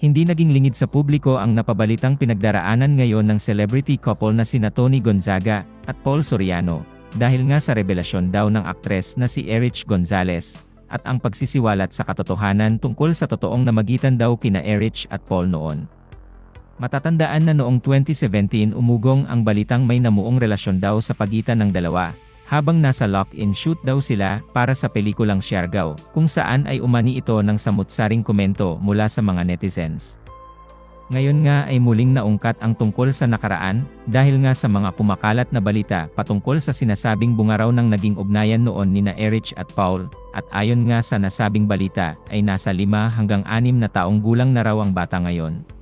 Hindi naging lingid sa publiko ang napabalitang pinagdaraanan ngayon ng celebrity couple na sina Tony Gonzaga at Paul Soriano, dahil nga sa revelasyon daw ng aktres na si Erich Gonzalez, at ang pagsisiwalat sa katotohanan tungkol sa totoong namagitan daw kina Erich at Paul noon. Matatandaan na noong 2017 umugong ang balitang may namuong relasyon daw sa pagitan ng dalawa, habang nasa lock-in shoot daw sila para sa pelikulang Siargao, kung saan ay umani ito ng samutsaring komento mula sa mga netizens. Ngayon nga ay muling naungkat ang tungkol sa nakaraan, dahil nga sa mga pumakalat na balita patungkol sa sinasabing bungaraw ng naging ugnayan noon nina Erich at Paul, at ayon nga sa nasabing balita, ay nasa 5 hanggang 6 na taong gulang na raw ang bata ngayon.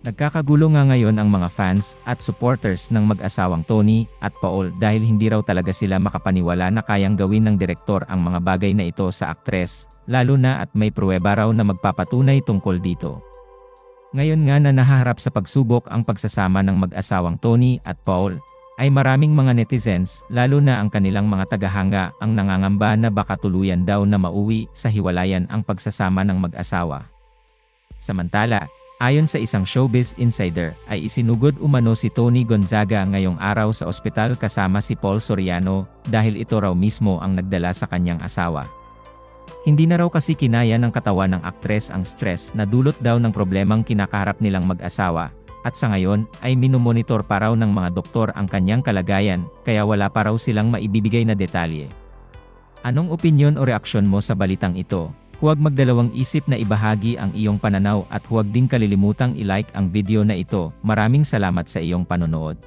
Nagkakagulo nga ngayon ang mga fans at supporters ng mag-asawang Tony at Paul dahil hindi raw talaga sila makapaniwala na kayang gawin ng direktor ang mga bagay na ito sa aktres, lalo na at may pruweba raw na magpapatunay tungkol dito. Ngayon nga na nahaharap sa pagsubok ang pagsasama ng mag-asawang Tony at Paul, ay maraming mga netizens, lalo na ang kanilang mga tagahanga, ang nangangamba na baka tuluyan daw na mauwi sa hiwalayan ang pagsasama ng mag-asawa. Samantala, ayon sa isang showbiz insider, ay isinugod umano si Tony Gonzaga ngayong araw sa ospital kasama si Paul Soriano, dahil ito raw mismo ang nagdala sa kanyang asawa. Hindi na raw kasi kinaya ng katawan ng aktres ang stress na dulot daw ng problemang kinakaharap nilang mag-asawa, at sa ngayon ay minomonitor pa raw ng mga doktor ang kanyang kalagayan, kaya wala pa raw silang maibibigay na detalye. Anong opinyon o reaksyon mo sa balitang ito? Huwag magdalawang isip na ibahagi ang iyong pananaw at huwag din kalilimutang i-like ang video na ito. Maraming salamat sa iyong panonood.